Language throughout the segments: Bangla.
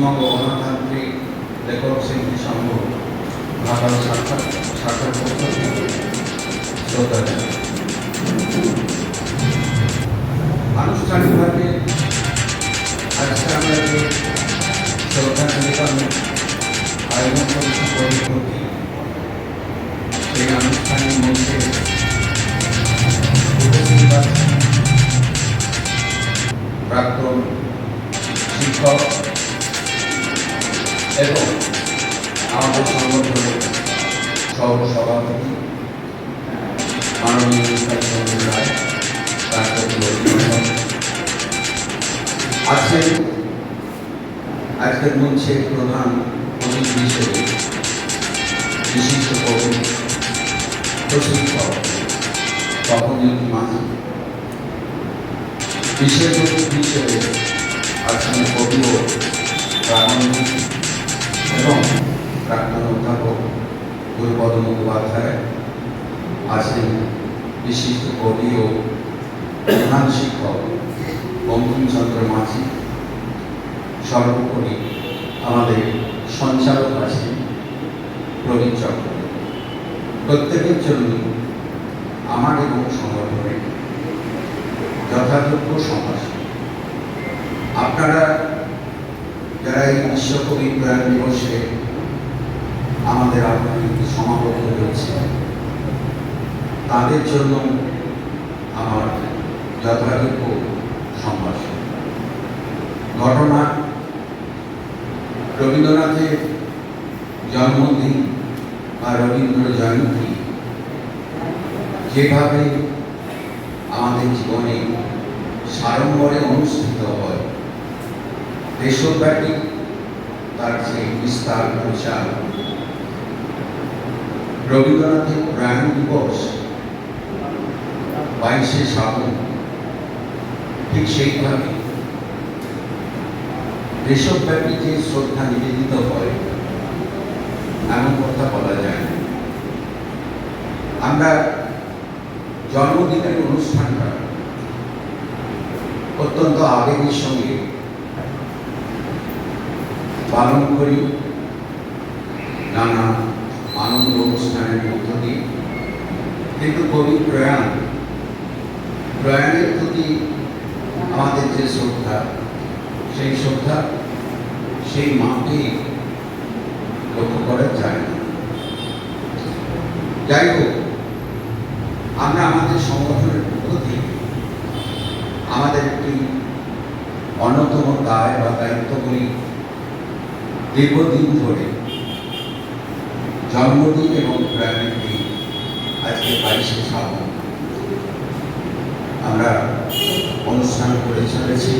গণতান্ত্রিক লেখক শিল্পী সংঘ ঢাকা শাখা, শাখার। আনুষ্ঠানিকভাবে আজকে আমরা যে শ্রদ্ধা নিবেদন আয়োজন করেছি সেই আনুষ্ঠানিক মধ্যে আজকের আজকের মঞ্চে প্রধান অতিথি হিসেবে বিশিষ্ট কবি, প্রশিক্ষক তপনজ্যোতি মাঝি বিশেষ হিসেবে আছেন কবি ও এবং প্রাক্তন অধ্যাপক গুরুপদ মুখোপাধ্যায় আছেন বিশিষ্ট কবি ও প্রধান শিক্ষক। বঙ্কিমচন্দ্র মাঝি সর্বোপরি আমাদের সঞ্চালক আছেন প্রবীণ চক্রবর্তী প্রত্যেকের জন্য আমার এবং সংগঠনের যথাযোগ্য সমাজ। আপনারা যারা এই বিশ্বকবি প্রয়াণ দিবসে আমাদের আপনার সমাবদ্ধ রয়েছে তাদের জন্য আমার যথাযোগ্য সম্ভাষণ ঘটনা রবীন্দ্রনাথের জন্মদিন বা রবীন্দ্র জয়ন্তী যেভাবে আমাদের জীবনে সাড়ম্বরে অনুষ্ঠিত হয়, দেশব্যাপী তার যে বিস্তার প্রচার। রবীন্দ্রনাথের প্রয়াণ দিবস বাইশে শ্রাবণ ঠিক সেইভাবে দেশব্যাপী যে শ্রদ্ধা নিবেদিত হয়, এমন কথা বলা যায় না। আমরা জন্মদিনের অনুষ্ঠানটা অত্যন্ত আবেগের সঙ্গে পালন করি। নানা আনন্দ অনুষ্ঠানের মধ্য দিয়ে। কিন্তু কবি প্রয়াণ, প্রয়াণের প্রতি আমাদের যে শ্রদ্ধা, সেই শ্রদ্ধা, সেই মাকে লক্ষ্য করা যায় না। যাই হোক, আমরা আমাদের সংগঠনের পক্ষ থেকে আমাদের একটি অন্যতম দায় বা দায়িত্বগুলি দীর্ঘদিন ধরে জন্মদিন এবং প্রয়াণের দিন আজকে বাইশে শ্রাবণ আমরা অনুষ্ঠান করে চলেছি।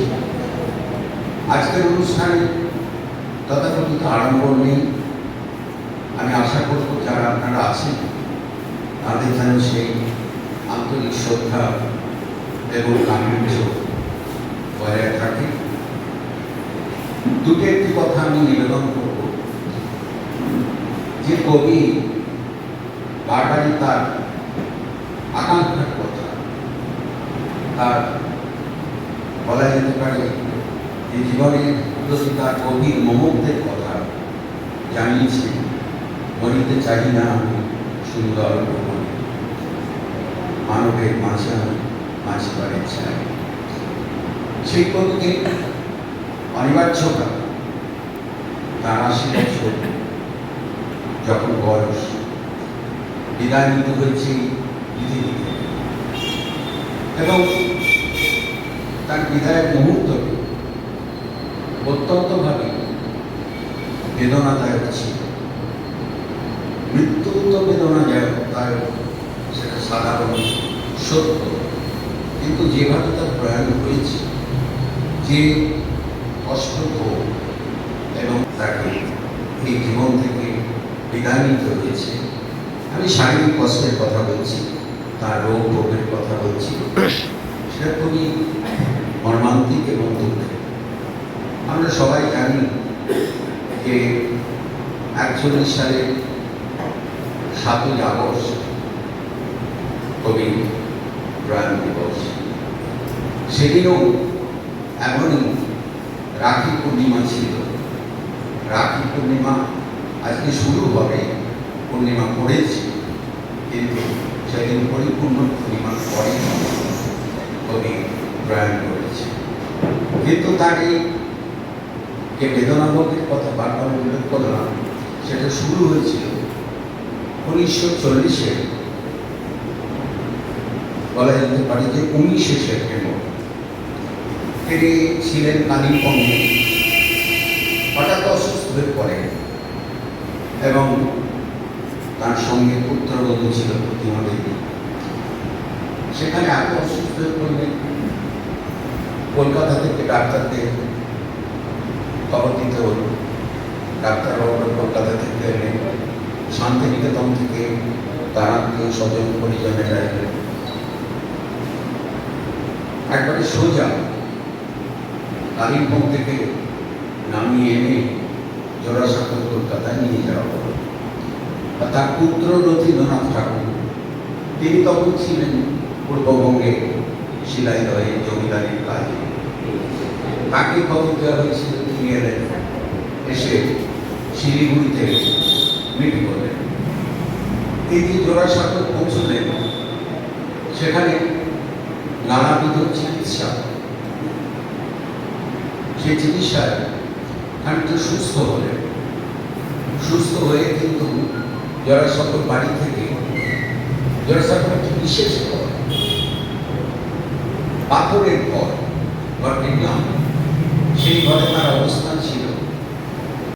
আজকের অনুষ্ঠানে তথাকথিত আড়ম্বর নেই। আমি আশা করব যারা আপনারা আছেন, তাদের যেন সেই আন্তরিক শ্রদ্ধা এবং গাম্ভীর্য বজায় থাকে। দুটো একটি কথা আমি নিবেদন করব। যে কবি বারবারই তার আকাঙ্ক্ষার কথা, তার বলা যেতে পারে যে জীবনের তার গভীর মমত্বের কথা জানিয়েছে মরিতে চাই না আমি সুন্দর ভ্রমণে। মানবের মাঝে আমি বাঁচিবারের চাই। সেই কবিকে অনিবার্যতা, তার আশি বছর যখন বয়স বিদায় নিতে হয়েছে পৃথিবী এবং তার বিদায়ের মুহূর্তটি অত্যন্তভাবে বেদনাদায়ক ছিল। মৃত্যু তো বেদনাদায়ক দায়ক সেটা সাধারণ সত্য। কিন্তু যেভাবে তার প্রয়াণ হয়েছে, যে কষ্ট এবং তাকে এই জীবন থেকে বিদায় নিতে হয়েছে, আমি শারীরিক কষ্টের কথা বলছি, তার রোগ ভোগের কথা বলছি, সেটা খুবই মর্মান্তিক এবং দুঃখের। আমরা সবাই জানি যে একচল্লিশ সালে সাতই আগস্ট কবি প্রয়াণ দিবস। সেদিনও এমনই রাখি পূর্ণিমা ছিল। রাখি পূর্ণিমা আজকে শুরু হবে, পূর্ণিমা পড়েছে, কিন্তু সেদিন পরিপূর্ণ পূর্ণিমা পরে কবি প্রয়াণ করেছে। কিন্তু তার এই যে বেদনাবোধের কথা বারবার উল্লেখ করলাম। সেটা শুরু হয়েছিল উনিশশো চল্লিশে। বলা যেতে পারে যে উনিশে সেপ্টেম্বর। তিনি ছিলেন কালিম্পংয়ে হঠাৎ অসুস্থ হয়ে পড়েন এবং তার সঙ্গে পুত্রবধূ ছিল প্রতিমা দেবী। সেখানে এত অসুস্থ হয়ে পড়লেন কলকাতা থেকে ডাক্তারদের খবর দিতে হলো। ডাক্তারবাবুরা কলকাতা থেকে এলেন শান্তিনিকেতন থেকে তার আত্মীয় স্বজন পরিজনেরা একবারে সোজা কালিম্পং থেকে নামিয়ে এনে জোড়াসাঁকো কলকাতায় নিয়ে যাওয়া হলো। আর তার পুত্র রথীন্দ্রনাথ ঠাকুর, তিনি তখন ছিলেন পূর্ববঙ্গে শিলাইদহে জমিদারির কাজে। তাকে খবর দেওয়া হয়েছিল তিনি এলেন এসে শিলিগুড়িতে মিট করলেন তিনি জোড়াসাঁকো পৌঁছলেন সেখানে নানাবিধ চিকিৎসা। সেই চিকিৎসায় খানিকটা সুস্থ হলেন সুস্থ হয়ে কিন্তু জরাসকল বাড়ি থেকে জরাসকল একটি বিশেষ ঘর পাথরের ঘর ঘরটির নাম। সেই ঘরে তার অবস্থান ছিল